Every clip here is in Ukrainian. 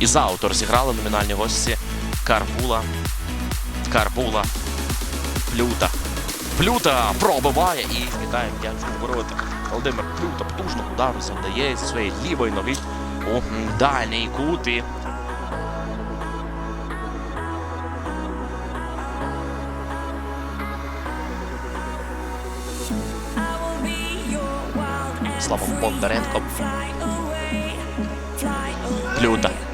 і Заутор зіграли номінальні гості Карбула. Карбула. Плюта. Плюта пробиває і вітає м'яч у ворота. Володимир Плюта потужно удару завдає зі своєї лівої ноги у дальній кут. І Слава Бондаренко. Плюта.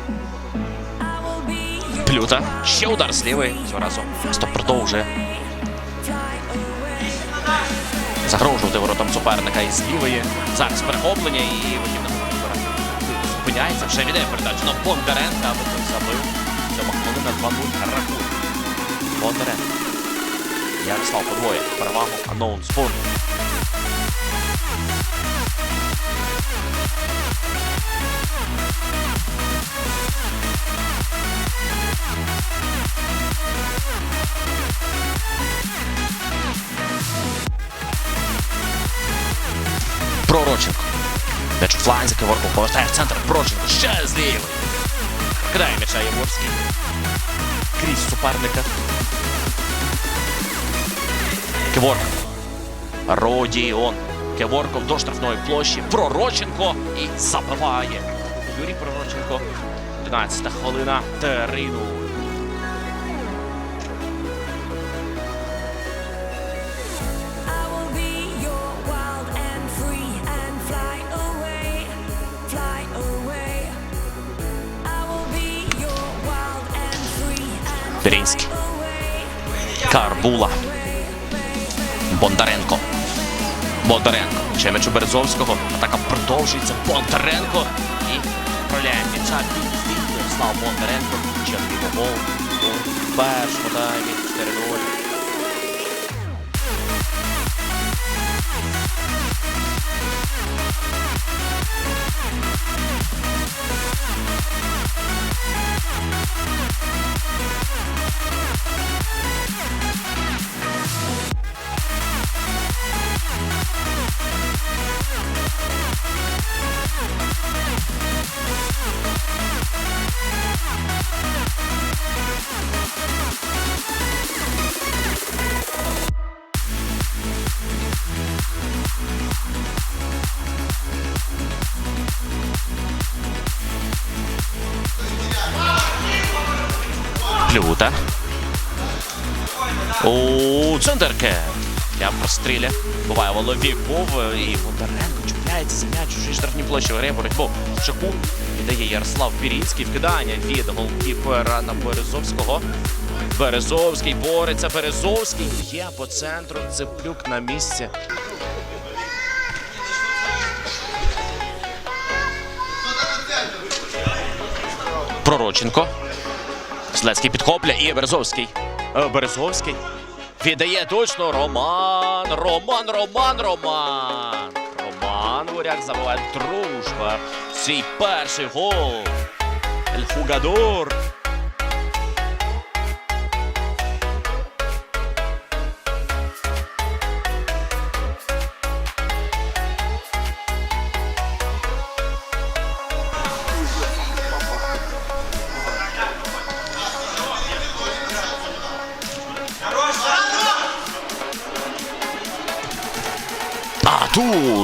Плюта. Ще удар з лівої. Цього разу стоп продовжує. Загрожувати воротам суперника із лівої. Зараз перехоплення і вихід на Бондаренка. Зупиняється, вже віддає передачу на Бондаренка, аби тут забив. Сьома хвилина 2-0 рахунок. Бондаренко. Ярослав подвоє. Перевагу Unknown Sport. Пророченко. М'яч у фланзі, Киворко повертає в центр. Пророченко ще з лівої. Кидає м'яча Яворський. Крізь суперника. Киворко. Родіон. Киворко до штрафної площі. Пророченко і забиває. Юрій Пророченко. 11 хвилина. Терину. Берінський. Карбула. Бондаренко. Бондаренко. Ще м'яч у Березовського. Атака продовжується. Бондаренко. І проляє м'яча. Слава Бондаренко. Червоний гол. У першому таймі 4-0. Плюта. У центрке. Я простріля. Буває Воловік був і Бондаренко чіпляється за м'яч у штрафній площі грає боротьбу. Шаку віддає Ярослав Пірінський. Вкидання від голкіпера на Березовського. Березовський бореться. Березовський є по центру. Цеплюк на місці. Пророченко. Слецький підхопля і Березовський. Е, Березовський. Віддає точно Роман. Роман, Роман, Роман. Роман Гуряк забуває дружба. Свій перший гол. Ель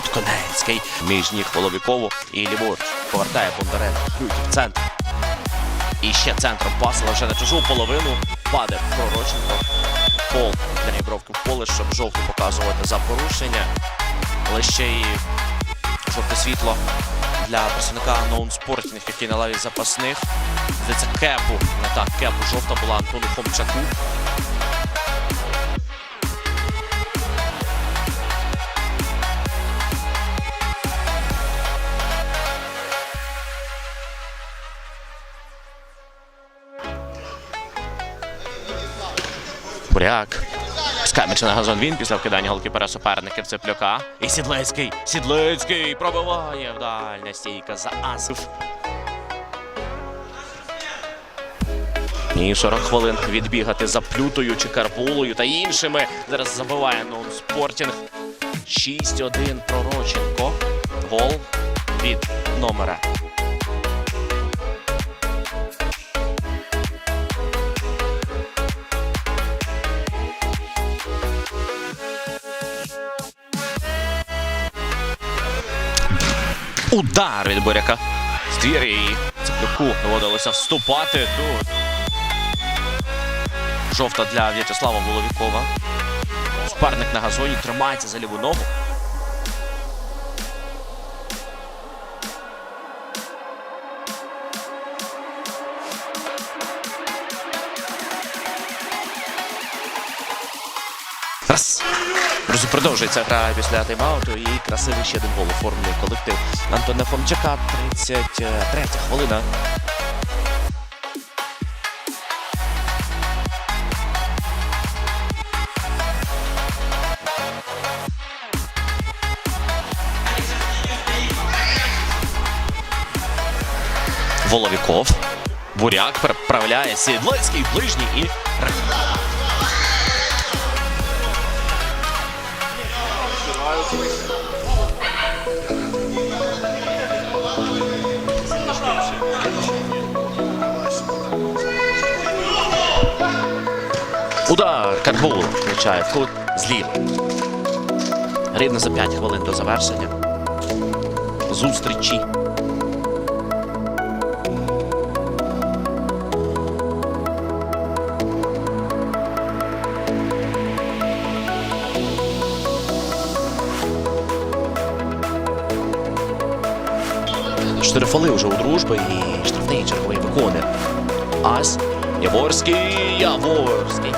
тут Конецький. Між ніг Половікову і ліворуч. Повертає Бондаренко. Ключ в центр. І ще центром пасила вже на чужу половину. Паде Пророченко. Пол для бровки в поле, щоб жовту показувати за порушення. Але ще й жовте світло для представника ноун спортінг, який на лаві запасних. Здається, кепу. Не так, кепу жовта була Антону Хомчаку. Пускає м'яч на газон він після вкидання голкіпера суперників Цеплюка. І Сідлецький. Сідлецький пробиває в дальня стійка за Асов. І 40 хвилин відбігати за плютою чи карпулою та іншими. Зараз забиває нон спортінг. 6-1 Пророченко. Гол від номера Удар від Буряка. Ствір і Цеплюку доводилося вступати тут. Жовта для В'ячеслава Воловікова. Спарник на газоні тримається за ліву ногу. Раз. Друзі, продовжується гра після тайм-ауту і красивий ще один гол оформлює колектив Антона Фомчака. 33 хвилина. Воловіков. Буряк переправляє Сідлецький ближній і Удар Карбул включає в кут зліва. Рівно за 5 хвилин до завершення. Зустрічі. Фоли вже у дружби і штрафний черговий виконує. Ась. Яворський. Яворський.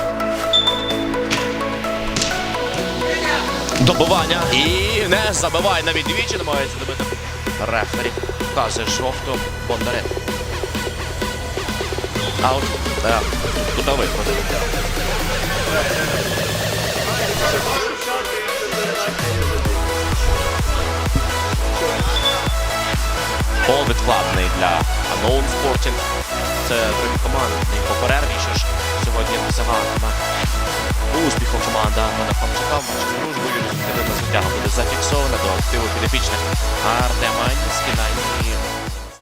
Добивання. І не забиває навіть двічі, намагається добити. Рефері вказує жовто Бондаренко. Аут. Кутовий проти. Гол відкладений для Unknown Sporting. Це другий командний по перерві, що ж сьогодні досягатиме успіху команда Антона Хамчука в з дружбою. Результативна звитяга буде зафіксована до активу підопічних Артема